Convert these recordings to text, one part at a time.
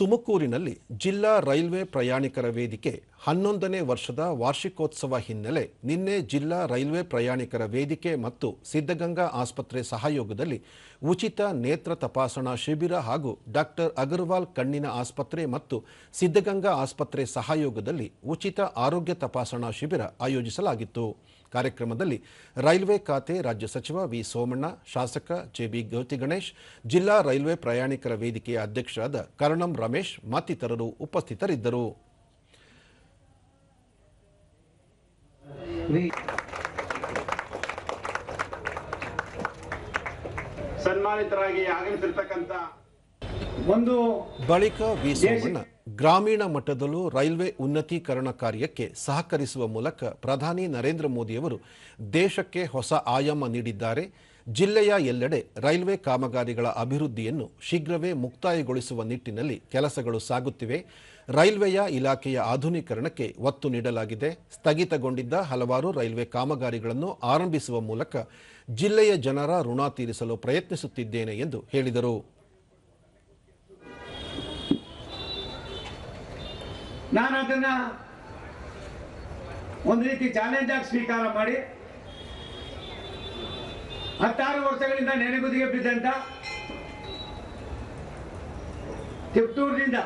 ತುಮಕೂರಿನಲ್ಲಿ ಜಿಲ್ಲಾ ರೈಲ್ವೆ ಪ್ರಯಾಣಿಕರ ವೇದಿಕೆ ಹನ್ನೊಂದನೇ ವರ್ಷದ ವಾರ್ಷಿಕೋತ್ಸವ ಹಿನ್ನೆಲೆ ನಿನ್ನೆ ಜಿಲ್ಲಾ ರೈಲ್ವೆ ಪ್ರಯಾಣಿಕರ ವೇದಿಕೆ ಮತ್ತು ಸಿದ್ಧಗಂಗಾ ಆಸ್ಪತ್ರೆ ಸಹಯೋಗದಲ್ಲಿ ಉಚಿತ ನೇತ್ರ ತಪಾಸಣಾ ಶಿಬಿರ ಹಾಗೂ ಡಾಕ್ಟರ್ ಅಗರ್ವಾಲ್ ಕಣ್ಣಿನ ಆಸ್ಪತ್ರೆ ಮತ್ತು ಸಿದ್ಧಗಂಗಾ ಆಸ್ಪತ್ರೆ ಸಹಯೋಗದಲ್ಲಿ ಉಚಿತ ಆರೋಗ್ಯ ತಪಾಸಣಾ ಶಿಬಿರ ಆಯೋಜಿಸಲಾಗಿತ್ತು. ಕಾರ್ಯಕ್ರಮದಲ್ಲಿ ರೈಲ್ವೆ ಖಾತೆ ರಾಜ್ಯ ಸಚಿವ ವಿ ಸೋಮಣ್ಣ, ಶಾಸಕ ಜೆಬಿ ಗೌತಿ ಗಣೇಶ್ ಜಿಲ್ಲಾ ರೈಲ್ವೆ ಪ್ರಯಾಣಿಕರ ವೇದಿಕೆಯ ಅಧ್ಯಕ್ಷರಾದ ಕರ್ಣಂ ರಮೇಶ್ ಮತ್ತಿತರರು ಉಪಸ್ಥಿತರಿದ್ದರು. ಸನ್ಮಾನಿತರಾಗಿ ಆಗಮಿಸಿರ್ತಕ್ಕಂಥ ಒಂದು ಬಳಿಕ ವಿ ಸೋಮಣ್ಣ ಗ್ರಾಮೀಣ ಮಟ್ಟದಲ್ಲೂ ರೈಲ್ವೆ ಉನ್ನತೀಕರಣ ಕಾರ್ಯಕ್ಕೆ ಸಹಕರಿಸುವ ಮೂಲಕ ಪ್ರಧಾನಿ ನರೇಂದ್ರ ಮೋದಿಯವರು ದೇಶಕ್ಕೆ ಹೊಸ ಆಯಾಮ ನೀಡಿದ್ದಾರೆ. ಜಿಲ್ಲೆಯ ಎಲ್ಲೆಡೆ ರೈಲ್ವೆ ಕಾಮಗಾರಿಗಳ ಅಭಿವೃದ್ಧಿಯನ್ನು ಶೀಘ್ರವೇ ಮುಕ್ತಾಯಗೊಳಿಸುವ ನಿಟ್ಟಿನಲ್ಲಿ ಕೆಲಸಗಳು ಸಾಗುತ್ತಿವೆ. ರೈಲ್ವೆಯ ಇಲಾಖೆಯ ಆಧುನೀಕರಣಕ್ಕೆ ಒತ್ತು ನೀಡಲಾಗಿದೆ. ಸ್ಥಗಿತಗೊಂಡಿದ್ದ ಹಲವಾರು ರೈಲ್ವೆ ಕಾಮಗಾರಿಗಳನ್ನು ಆರಂಭಿಸುವ ಮೂಲಕ ಜಿಲ್ಲೆಯ ಜನರ ಋಣ ತೀರಿಸಲು ಪ್ರಯತ್ನಿಸುತ್ತಿದ್ದೇನೆ ಎಂದು ಹೇಳಿದರು. ನಾನು ಅದನ್ನ ಒಂದು ರೀತಿ ಚಾಲೆಂಜ್ ಆಗಿ ಸ್ವೀಕಾರ ಮಾಡಿ ಹತ್ತಾರು ವರ್ಷಗಳಿಂದ ನೆನೆಗುದಿಗೆ ಬಿದ್ದಂತ ತಿಪ್ಟೂರಿನಿಂದ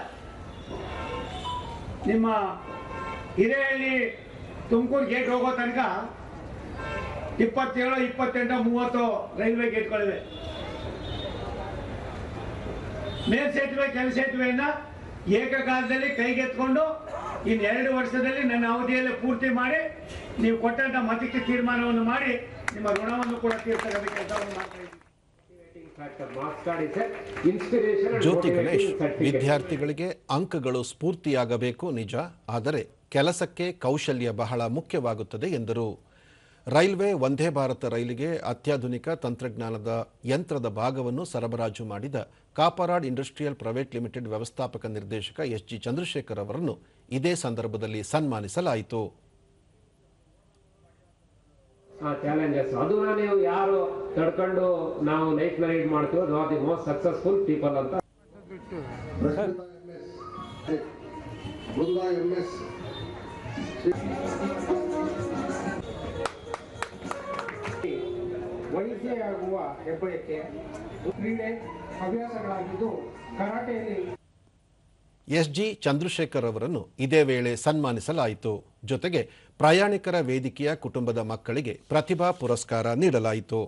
ನಿಮ್ಮ ಹಿರೇಹಳ್ಳಿ ತುಮಕೂರು ಗೇಟ್ ಹೋಗೋ ತನಕ ಇಪ್ಪತ್ತೇಳು, ಇಪ್ಪತ್ತೆಂಟು, ಮೂವತ್ತು ರೈಲ್ವೆ ಗೇಟ್ಗಳಿವೆ. ಮೇಲ್ಸೇತುವೆ, ಕೆಳಸೇತುವೆಯನ್ನ ಏಕಕಾಲದಲ್ಲಿ ಕೈಗೆತ್ಕೊಂಡು ಇನ್ನು ಎರಡು ವರ್ಷದಲ್ಲಿ ನನ್ನ ಅವಧಿಯಲ್ಲಿ ಪೂರ್ತಿ ಮಾಡಿ ನೀವು ಕೊಟ್ಟಂತ ಮತಕ್ಕೆ ತೀರ್ಮಾನವನ್ನು ಮಾಡಿ ನಿಮ್ಮ ಋಣವನ್ನು ಕೂಡ ಕೆಲಸವನ್ನು ಮಾಡ್ತಾ ಜ್ಯೋತಿ ಗಣೇಶ್ ವಿದ್ಯಾರ್ಥಿಗಳಿಗೆ ಅಂಕಗಳು ಸ್ಫೂರ್ತಿಯಾಗಬೇಕು ನಿಜ ಆದರೆ ಕೆಲಸಕ್ಕೆ ಕೌಶಲ್ಯ ಬಹಳ ಮುಖ್ಯವಾಗುತ್ತದೆ ಎಂದರು. ರೈಲ್ವೆ ವಂದೇ ಭಾರತ ರೈಲಿಗೆ ಅತ್ಯಾಧುನಿಕ ತಂತ್ರಜ್ಞಾನದ ಯಂತ್ರದ ಭಾಗವನ್ನು ಸರಬರಾಜು ಮಾಡಿದ ಕಾಪರಾಡ್ ಇಂಡಸ್ಟ್ರಿಯಲ್ ಪ್ರೈವೇಟ್ ಲಿಮಿಟೆಡ್ ವ್ಯವಸ್ಥಾಪಕ ನಿರ್ದೇಶಕ ಎಸ್ ಜಿ ಚಂದ್ರಶೇಖರ್ ಅವರನ್ನು ಇದೇ ಸಂದರ್ಭದಲ್ಲಿ ಸನ್ಮಾನಿಸಲಾಯಿತು. ಚಾಲೆಂಜಸ್ ಅದನ್ನ ನೀವು ಯಾರು ತಡ್ಕೊಂಡು ನಾವು ಲೈಫ್ನ ಲೀಡ್ ಮಾಡ್ತೀವೋ not the most successful people ಅಂತ. ಮೃದುಲಾ ಎಂ ಎಸ್ ವೈದ್ಯೆಯಾಗುವ ಹೆಬ್ಬಯಕ್ಕೆ ಕ್ರೀಡೆ ಹವ್ಯಾಸಗಳಾಗಿದ್ದು ಕರಾಟೆಯಲ್ಲಿ ಎಸ್ ಜಿ ಚಂದ್ರಶೇಖರ್ ಅವರನ್ನು ಇದೇ ವೇಳೆ ಸನ್ಮಾನಿಸಲಾಯಿತು. ಜೊತೆಗೆ ಪ್ರಯಾಣಿಕರ ವೇದಿಕೆಯ ಕುಟುಂಬದ ಮಕ್ಕಳಿಗೆ ಪ್ರತಿಭಾ ಪುರಸ್ಕಾರ ನೀಡಲಾಯಿತು.